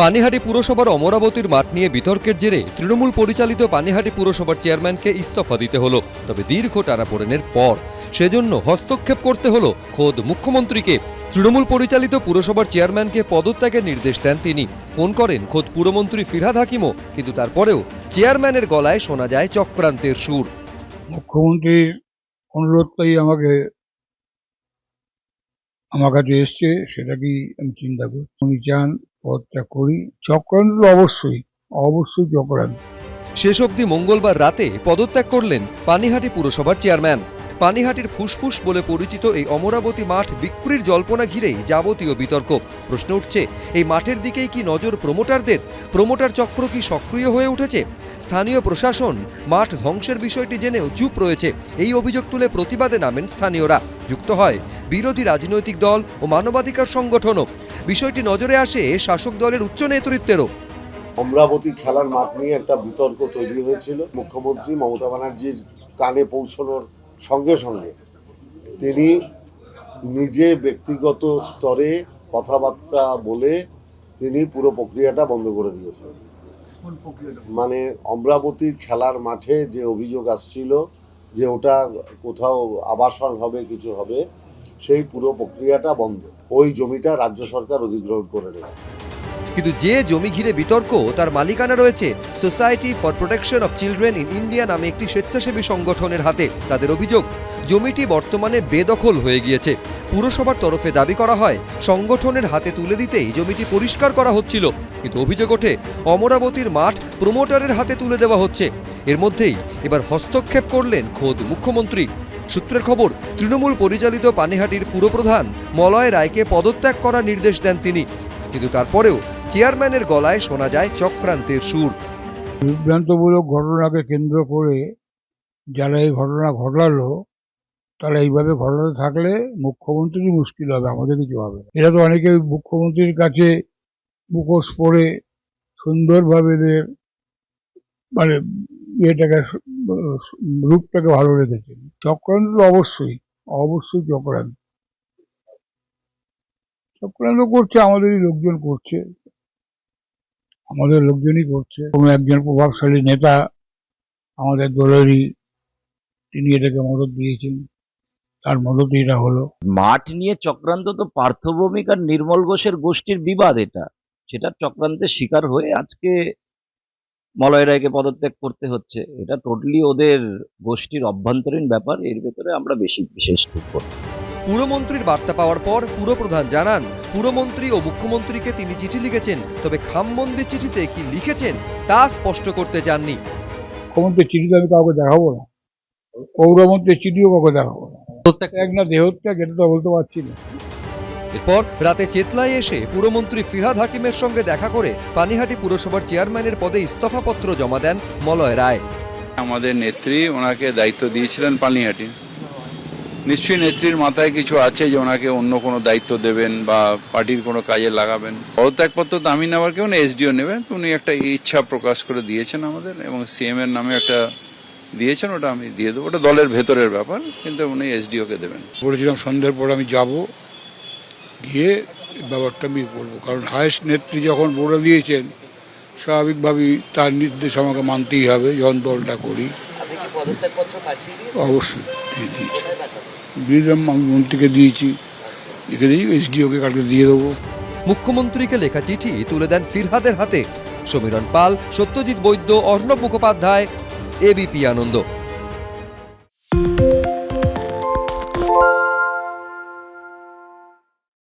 পানিহাটি পুরসভার অমরাবতীর মাঠ নিয়ে বিতর্কের জেরে তৃণমূল পরিচালিত পানিহাটি পুরসভার চেয়ারম্যানকে ইস্তফা দিতে হলো, তবে দীর্ঘ টানাপোড়েনের পর। সেজন্য হস্তক্ষেপ করতে হলো খোদ মুখ্যমন্ত্রীকে। তৃণমূল পরিচালিত পুরসভার চেয়ারম্যানকে পদত্যাগের নির্দেশ দেন তিনি। ফোন করেন খোদ পুরমন্ত্রী ফিরহাদ হাকিমও, কিন্তু তারপরেও চেয়ারম্যানের গলায় শোনা যায় চক্রান্তের সুর। মুখ্যমন্ত্রীর অনুরোধটাই আমাকে আমার কাছে এসছে সেটাকেই আমি চিন্তা করি উনি চান পদত্যাগ করি। চক্রান্ত অবশ্যই অবশ্যই চক্রান্ত শেষ অবধি মঙ্গলবার রাতে পদত্যাগ করলেন পানিহাটি পুরসভার চেয়ারম্যান। পানিহাটির ফুসফুস বলে পরিচিত এই অমরাবতী মাঠ বিক্রির জল্পনা ঘিরেই যাবতীয় বিতর্ক। প্রশ্ন উঠছে, এই মাঠের দিকেই কি নজর প্রমোটারদের? প্রমোটার চক্র কি সক্রিয় হয়ে উঠেছে? স্থানীয় প্রশাসন মাঠ ধ্বংসের বিষয়টি জেনেও চুপ রয়েছে। এই অভিযোগ তুলে প্রতিবাদে নামেন স্থানীয়রা। যুক্ত হয়, বিরোধী রাজনৈতিক দল ও মানবাধিকার সংগঠনও। বিষয়টি নজরে আসে শাসক দলের উচ্চ নেতৃত্বেরও। অমরাবতী খেলার মাঠ নিয়ে একটা বিতর্ক তৈরি হয়েছিল। মুখ্যমন্ত্রী মমতা ব্যানার্জির কানে পৌঁছানোর সঙ্গে সঙ্গে। তিনি নিজে ব্যক্তিগত স্তরে কথাবার্তা বলে তিনি পুরো প্রক্রিয়াটা বন্ধ করে দিয়েছেন। মানে অমরাবতীর খেলার মাঠে যে অভিযোগ আসছিল যে ওটা কোথাও আবাসন হবে কিছু হবে সেই পুরো প্রক্রিয়াটা বন্ধ। ওই জমিটা রাজ্য সরকার অধিগ্রহণ করে নেবে। কিন্তু যে জমি ঘিরে বিতর্ক, তার মালিকানা রয়েছে society for protection of children in India নামে একটি স্বেচ্ছাসেবী সংগঠনের হাতে তাদের অভিযোগ। জমিটি বর্তমানে বেদখল হয়ে গিয়েছে। পুরসভার তরফে দাবি করা হয়, সংগঠনের হাতে তুলে দিতেই জমিটি পরিষ্কার করা হচ্ছিল। কিন্তু অভিযোগ ওঠে, অমরাবতীর মাঠ প্রমোটারের হাতে তুলে দেওয়া হচ্ছে। এর মধ্যেই এবার হস্তক্ষেপ করলেন খোদ মুখ্যমন্ত্রী। সূত্রের খবর, তৃণমূল পরিচালিত পানিহাটির পুরপ্রধান মলয় রায়কে পদত্যাগ করার নির্দেশ দেন তিনি। কিন্তু তারপরেও চেয়ারম্যানের গলায় শোনা যায় চক্রান্তের সুর। বিভ্রান্তমূলক ঘটনাকে কেন্দ্র করে যারা এই ঘটনা ঘটালো, তারা এইভাবে ঘটাতে থাকলে মুখ্যমন্ত্রী মুশকিল হবে, আমাদের কিছু হবে। এরা তো অনেকে মুখ্যমন্ত্রীর কাছে মুখোশ পরে সুন্দরভাবে এদের মানে ইয়েটাকে, রূপটাকে ভালো রেখেছেন চক্রান্ত অবশ্যই অবশ্যই চক্রান্ত। চক্রান্ত করছে, আমাদেরই লোকজন করছে। আমাদের লোকজনই করছে। কোনো একজন প্রভাবশালী নেতা আমাদের দলেরই, তিনি এটাকে মদত দিয়েছেন। তার মদতই এটা হলো। মাঠ নিয়ে চক্রান্ত তো পার্থভৌমিক আর নির্মল ঘোষের গোষ্ঠীর বিবাদ এটা। সেটা চক্রান্তের শিকার হয়ে আজকে মলয় রায়কে পদত্যাগ করতে হচ্ছে। এটা টোটালি ওদের গোষ্ঠীর অভ্যন্তরীণ ব্যাপার। এর ভেতরে আমরা বেশি বিশেষ করব না। পুরমন্ত্রীর বার্তা পাওয়ার পর পুরপ্রধান জানান পুরমন্ত্রী ও মুখ্যমন্ত্রীকে তিনি চিঠি লিখেছেন তবে খামবন্দি চিঠিতে কি লিখেছেন তা স্পষ্ট করতে চাননি। মুখ্যমন্ত্রীর চিঠি তো আমি কাউকে দেখাবো না। পৌরমন্ত্রীর চিঠিও কাউকে দেখাবো না। এক না দেহত্যাগ এটা তো বলতে পারছি না। এরপর রাতে চেতলায় এসে পুরমন্ত্রী ফিরহাদ হাকিমের সঙ্গে দেখা করে পানিহাটি পুরসভার চেয়ারম্যানের পদে ইস্তফাপত্র জমা দেন মলয় রায়। আমাদের নেত্রী ওনাকে দায়িত্ব দিয়েছিলেন পানিহাটি। নিশ্চয়ই নেত্রীর মাথায় কিছু আছে যে ওনাকে অন্য কোনো দায়িত্ব দেবেন বা পার্টির কোনো কাজে লাগাবেন। পদত্যাগপত্র তো আমি নেওয়ার কেউ না এসডিও নেবেন। উনি একটা ইচ্ছা প্রকাশ করে দিয়েছেন আমাদের এবং সিএম এর নামে একটা দিয়েছেন ওটা আমি দিয়ে দেবো। ওটা দলের ভেতরের ব্যাপার কিন্তু উনি এসডিও কে দেবেন। বলেছিলাম সন্ধ্যের পর আমি যাব গিয়ে ব্যাপারটা আমি করব কারণ হায়েস্ট নেত্রী যখন বলে দিয়েছেন স্বাভাবিকভাবেই তার নির্দেশ আমাকে মানতেই হবে যখন দলটা করি। অবশ্যই দিয়ে দিয়েছি। দিয়েছি। কালকে দিয়ে দেবো। মুখ্যমন্ত্রীকে লেখা চিঠি তুলে দেন ফিরহাদের হাতে। সমীরণ পাল, সত্যজিৎ বৈদ্য, অর্ণব মুখোপাধ্যায় এবিপি আনন্দ।